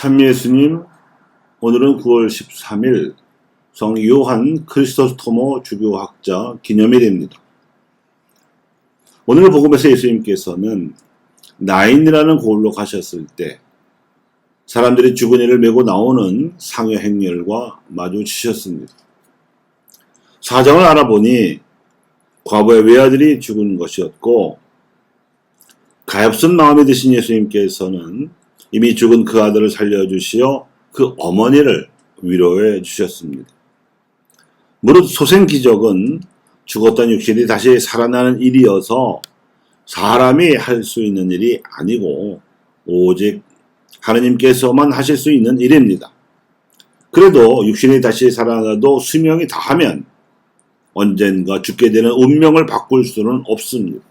참 예수님, 오늘은 9월 13일 성 요한 크리스토스토모 주교학자 기념일입니다. 오늘 복음에서 예수님께서는 나인이라는 고을로 가셨을 때 사람들이 주거니를 메고 나오는 상여 행렬과 마주치셨습니다. 사정을 알아보니 과거에 외아들이 죽은 것이었고 가엾은 마음이 드신 예수님께서는 이미 죽은 그 아들을 살려주시어 그 어머니를 위로해 주셨습니다. 무릇 소생 기적은 죽었던 육신이 다시 살아나는 일이어서 사람이 할 수 있는 일이 아니고 오직 하느님께서만 하실 수 있는 일입니다. 그래도 육신이 다시 살아나도 수명이 다하면 언젠가 죽게 되는 운명을 바꿀 수는 없습니다.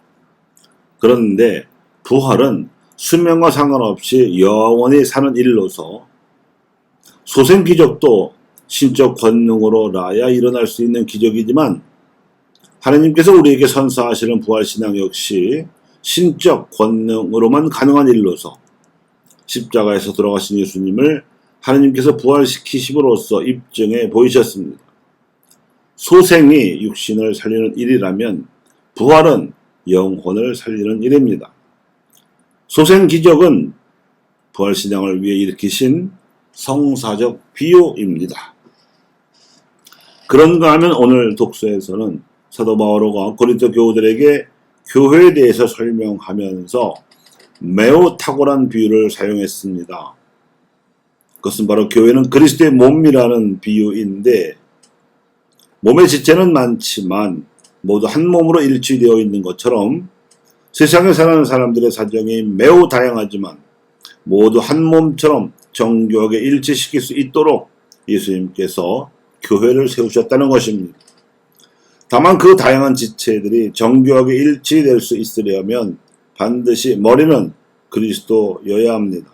그런데 부활은 수명과 상관없이 영원히 사는 일로서 소생 기적도 신적 권능으로라야 일어날 수 있는 기적이지만 하나님께서 우리에게 선사하시는 부활신앙 역시 신적 권능으로만 가능한 일로서 십자가에서 돌아가신 예수님을 하나님께서 부활시키심으로써 입증해 보이셨습니다. 소생이 육신을 살리는 일이라면 부활은 영혼을 살리는 일입니다. 소생 기적은 부활신앙을 위해 일으키신 성사적 비유입니다. 그런가 하면 오늘 독서에서는 사도 바오로가 고린도 교우들에게 교회에 대해서 설명하면서 매우 탁월한 비유를 사용했습니다. 그것은 바로 교회는 그리스도의 몸이라는 비유인데 몸의 지체는 많지만 모두 한 몸으로 일치되어 있는 것처럼 세상에 사는 사람들의 사정이 매우 다양하지만 모두 한 몸처럼 정교하게 일치시킬 수 있도록 예수님께서 교회를 세우셨다는 것입니다. 다만 그 다양한 지체들이 정교하게 일치될 수 있으려면 반드시 머리는 그리스도여야 합니다.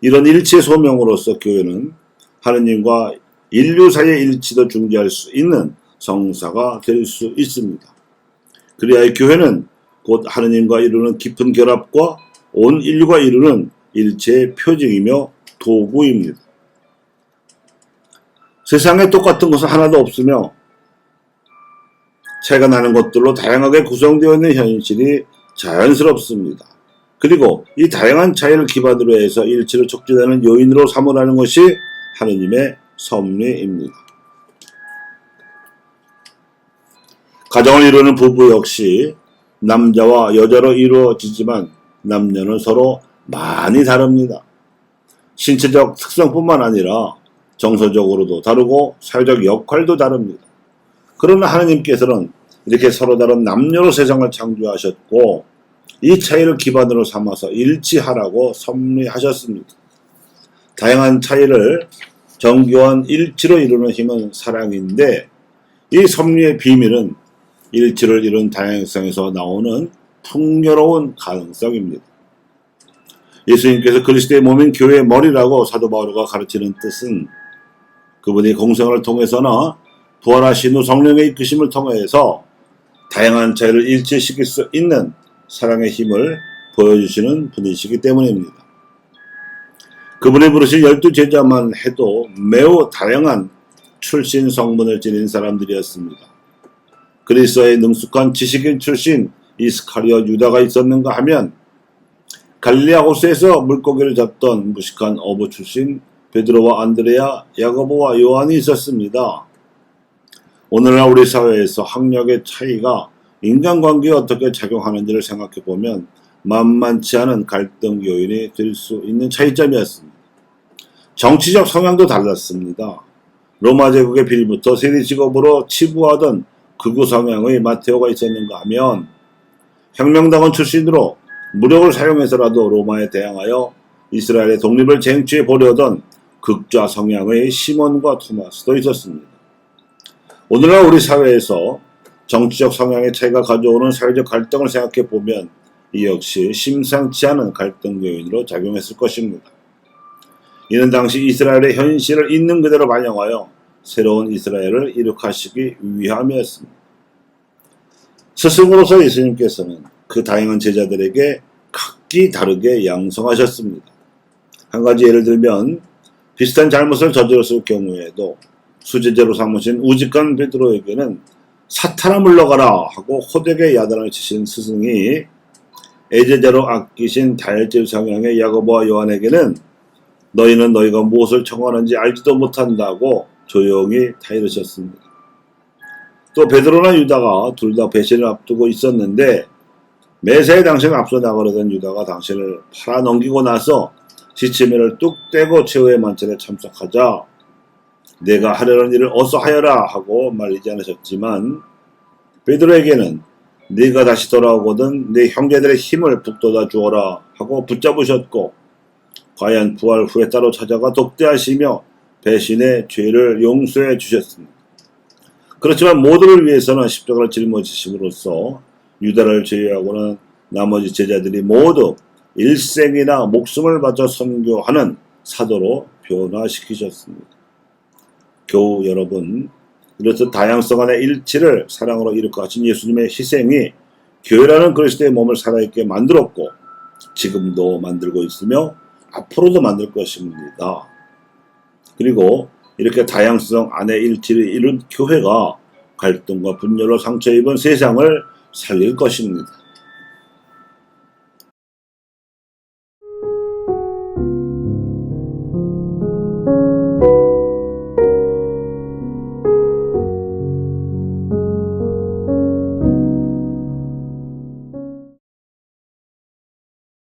이런 일치의 소명으로서 교회는 하느님과 인류 사이의 일치도 중재할 수 있는 성사가 될 수 있습니다. 그리하여 교회는 곧 하느님과 이루는 깊은 결합과 온 인류가 이루는 일체의 표징이며 도구입니다. 세상에 똑같은 것은 하나도 없으며 차이가 나는 것들로 다양하게 구성되어 있는 현실이 자연스럽습니다. 그리고 이 다양한 차이를 기반으로 해서 일치를 촉진하는 요인으로 삼으라는 것이 하느님의 섭리입니다. 가정을 이루는 부부 역시 남자와 여자로 이루어지지만 남녀는 서로 많이 다릅니다. 신체적 특성뿐만 아니라 정서적으로도 다르고 사회적 역할도 다릅니다. 그러나 하나님께서는 이렇게 서로 다른 남녀로 세상을 창조하셨고 이 차이를 기반으로 삼아서 일치하라고 섭리하셨습니다. 다양한 차이를 정교한 일치로 이루는 힘은 사랑인데 이 섭리의 비밀은 일치를 이룬 다양성에서 나오는 풍요로운 가능성입니다. 예수님께서 그리스도의 몸인 교회의 머리라고 사도 바울가 가르치는 뜻은 그분이 공생을 통해서나 부활하신 후 성령의 이끄심을 통해서 다양한 차이를 일치시킬 수 있는 사랑의 힘을 보여주시는 분이시기 때문입니다. 그분이 부르신 열두 제자만 해도 매우 다양한 출신 성분을 지닌 사람들이었습니다. 그리스도의 능숙한 지식인 출신 이스카리어 유다가 있었는가 하면 갈릴리아 호수에서 물고기를 잡던 무식한 어부 출신 베드로와 안드레아, 야고보와 요한이 있었습니다. 오늘날 우리 사회에서 학력의 차이가 인간관계에 어떻게 작용하는지를 생각해 보면 만만치 않은 갈등 요인이 될 수 있는 차이점이었습니다. 정치적 성향도 달랐습니다. 로마 제국의 빌부터 세리 직업으로 치부하던 극우 성향의 마테오가 있었는가 하면 혁명당원 출신으로 무력을 사용해서라도 로마에 대항하여 이스라엘의 독립을 쟁취해 보려던 극좌 성향의 시몬과 토마스도 있었습니다. 오늘날 우리 사회에서 정치적 성향의 차이가 가져오는 사회적 갈등을 생각해 보면 이 역시 심상치 않은 갈등 요인으로 작용했을 것입니다. 이는 당시 이스라엘의 현실을 있는 그대로 반영하여 새로운 이스라엘을 이룩하시기 위함이었습니다. 스승으로서 예수님께서는 그 다양한 제자들에게 각기 다르게 양성하셨습니다. 한 가지 예를 들면 비슷한 잘못을 저질렀을 경우에도 수제자로 삼으신 우직한 베드로에게는 사탄아 물러가라 하고 호되게 야단을 치신 스승이 애제자로 아끼신 다혈질 성향의 야고보와 요한에게는 너희는 너희가 무엇을 청하는지 알지도 못한다고 조용히 타이르셨습니다. 또 베드로나 유다가 둘 다 배신을 앞두고 있었는데 매사에 당신을 앞서 나가려던 유다가 당신을 팔아 넘기고 나서 지치면을 뚝 떼고 최후의 만찬에 참석하자 내가 하려는 일을 어서 하여라 하고 말리지 않으셨지만 베드로에게는 네가 다시 돌아오거든 내 형제들의 힘을 북돋아 주어라 하고 붙잡으셨고 과연 부활 후에 따로 찾아가 독대하시며 배신의 죄를 용서해 주셨습니다. 그렇지만 모두를 위해서는 십자가를 짊어지심으로써 유다를 제외하고는 나머지 제자들이 모두 일생이나 목숨을 바쳐 선교하는 사도로 변화시키셨습니다. 교우 여러분, 이렇듯 다양성 안의 일치를 사랑으로 이룩하 하신 예수님의 희생이 교회라는 그리스도의 몸을 살아있게 만들었고 지금도 만들고 있으며 앞으로도 만들 것입니다. 그리고 이렇게 다양성 안의 일치를 이룬 교회가 갈등과 분열로 상처 입은 세상을 살릴 것입니다.